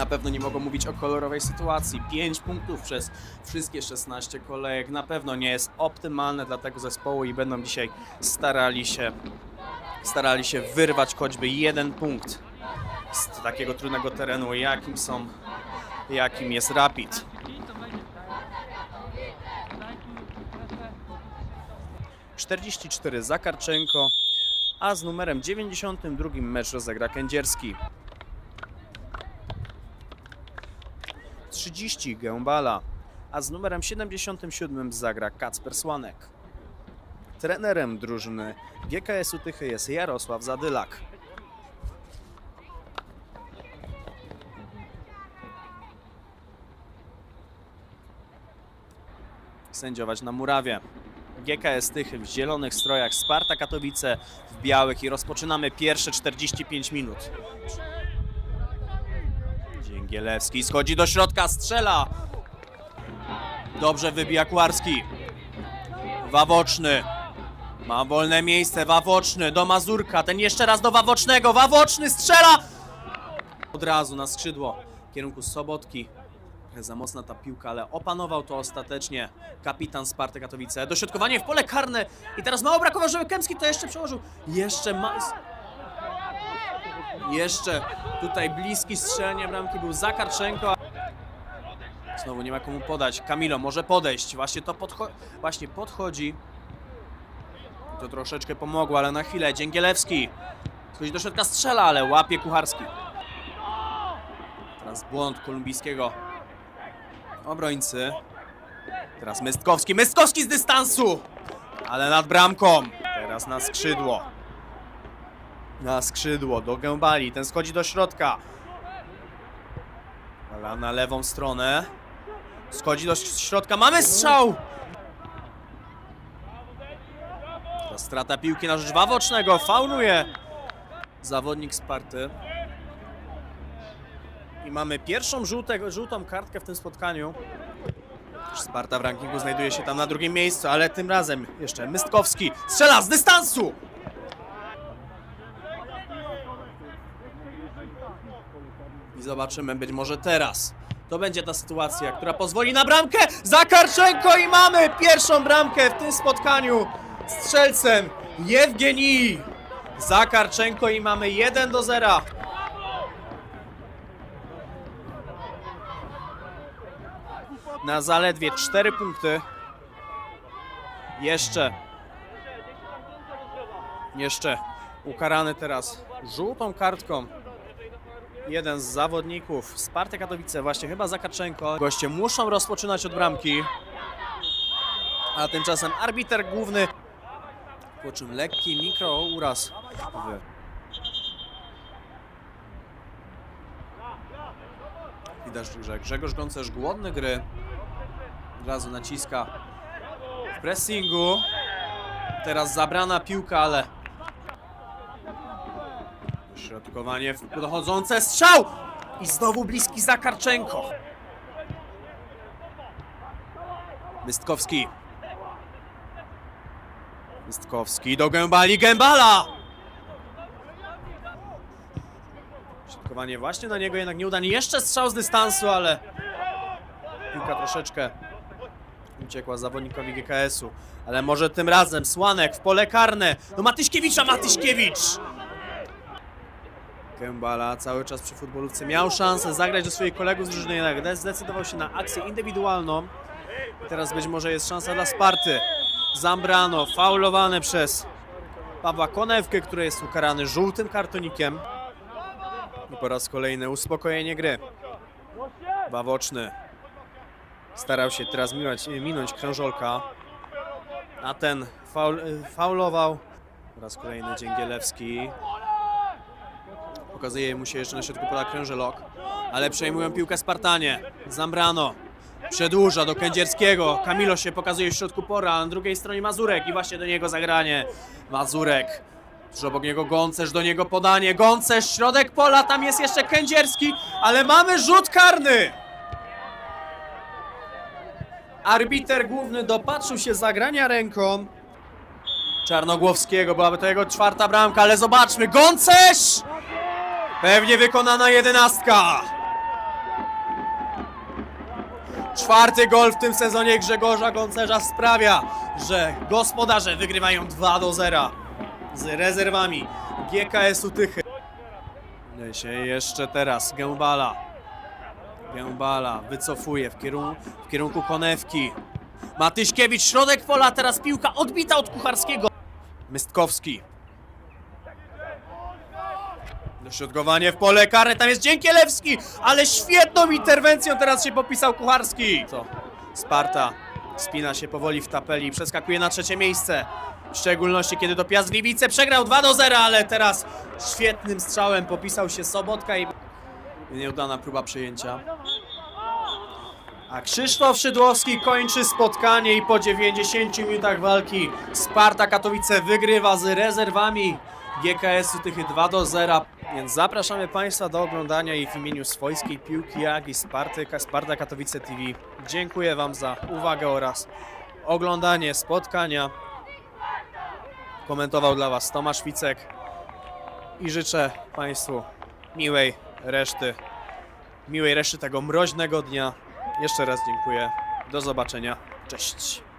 Na pewno nie mogą mówić o kolorowej sytuacji. 5 punktów przez wszystkie 16 kolejek na pewno nie jest optymalne dla tego zespołu i będą dzisiaj starali się, starali się wyrwać choćby jeden punkt z takiego trudnego terenu, jakim są, jakim jest Rapid. Czterdzieści cztery Zakarczenko, a z numerem 92 mecz rozegra Kędzierski. 30 Gębala, a z numerem 77 zagra Kacper Słanek. Trenerem drużyny GKS-u Tychy jest Jarosław Zadylak. Sędziować na murawie. GKS Tychy w zielonych strojach, Sparta Katowice w białych i rozpoczynamy pierwsze 45 minut. Dzięgielewski schodzi do środka, strzela. Dobrze wybija Kwarski. Wawoczny. Ma wolne miejsce, Wawoczny do Mazurka, ten jeszcze raz do Wawocznego, Wawoczny strzela! Od razu na skrzydło w kierunku Sobotki. Za mocna ta piłka, ale opanował to ostatecznie kapitan Sparty Katowice. Dośrodkowanie w pole karne i teraz mało brakowało, żeby Kępski to jeszcze przełożył. Jeszcze ma... Jeszcze tutaj bliski strzelenie bramki był Zakarczenko. Znowu nie ma komu podać. Kamilo może podejść. Właśnie to podcho właśnie podchodzi. To troszeczkę pomogło, ale na chwilę. Dzięgielewski. Schodzi do środka, strzela, ale łapie Kucharski. Teraz błąd kolumbijskiego obrońcy. Teraz Mystkowski. Mystkowski z dystansu! Ale nad bramką. Teraz na skrzydło. Na skrzydło do Gębali. Ten schodzi do środka. Ale na lewą stronę. Schodzi do środka. Mamy strzał! Teraz strata piłki na rzecz Wawocznego. Fauluje zawodnik Sparty. I mamy pierwszą żółtego, żółtą kartkę w tym spotkaniu. Sparta w rankingu znajduje się tam na drugim miejscu, ale tym razem jeszcze Mystkowski strzela z dystansu! I zobaczymy, być może teraz to będzie ta sytuacja, która pozwoli na bramkę. Zakarczenko i mamy pierwszą bramkę w tym spotkaniu. Strzelcem Jewgenii Zakarczenko i mamy 1 do 0. Na zaledwie 4 punkty. Jeszcze. Jeszcze ukarany teraz żółtą kartką jeden z zawodników Sparty Katowice, właśnie chyba Zakarczenko. Goście muszą rozpoczynać od bramki. A tymczasem arbiter główny, po czym lekki mikrouraz Widać, że Grzegorz Gącerz głodny gry. Od razu naciska w pressingu. Teraz zabrana piłka, ale Środkowanie w dochodzące strzał! I znowu bliski Zakarczenko. Mystkowski. Mystkowski do Gębali. Gębala! Środkowanie właśnie na niego jednak nieudanie. Jeszcze strzał z dystansu, ale piłka troszeczkę uciekła zawodnikowi GKS-u. Ale może tym razem Słanek w pole karne. No Matyśkiewicza, Matyśkiewicz! Kębala cały czas przy futbolówce miał szansę zagrać do swoich kolegów z drużyny, jednak zdecydował się na akcję indywidualną. I teraz być może jest szansa dla Sparty. Zambrano, faulowany przez Pawła Konewkę, który jest ukarany żółtym kartonikiem. I po raz kolejny uspokojenie gry. Bawoczny starał się teraz minąć, minąć krążolka, a ten faul, faulował. Po raz kolejny Dzięgielewski. Pokazuje mu się jeszcze na środku pola krążelok. Ale przejmują piłkę Spartanie. Zambrano. Przedłuża do Kędzierskiego. Kamilo się pokazuje w środku pora. Na drugiej stronie Mazurek i właśnie do niego zagranie. Mazurek. Tuż obok niego Gącerz, do niego podanie. Gącerz, środek pola, tam jest jeszcze Kędzierski, ale mamy rzut karny! Arbiter główny dopatrzył się zagrania ręką Czarnogłowskiego. Byłaby to jego czwarta bramka, ale zobaczmy. Gącerz! Pewnie wykonana jedenastka. Czwarty gol w tym sezonie Grzegorza Goncerza sprawia, że gospodarze wygrywają 2 do 0 z rezerwami GKS-u Tychy. Się jeszcze teraz Gębala. Gębala wycofuje w kierunku, w kierunku Konewki. Matyśkiewicz, środek pola, teraz piłka odbita od Kucharskiego. Mystkowski. Dośrodkowanie w pole karne, tam jest Dziękielewski, ale świetną interwencją teraz się popisał Kucharski. Co? Sparta spina się powoli w tapeli przeskakuje na trzecie miejsce. W szczególności kiedy to Piast Gliwice przegrał 2 do 0, ale teraz świetnym strzałem popisał się Sobotka i nieudana próba przejęcia. A Krzysztof Szydłowski kończy spotkanie i po 90 minutach walki Sparta Katowice wygrywa z rezerwami GKS-u Tychy 2 do 0. Więc zapraszamy Państwa do oglądania i w imieniu swojskiej piłki, jak i Sparty, Sparta Katowice TV. Dziękuję Wam za uwagę oraz oglądanie spotkania. Komentował dla Was Tomasz Wicek i życzę Państwu miłej reszty, miłej reszty tego mroźnego dnia. Jeszcze raz dziękuję. Do zobaczenia. Cześć.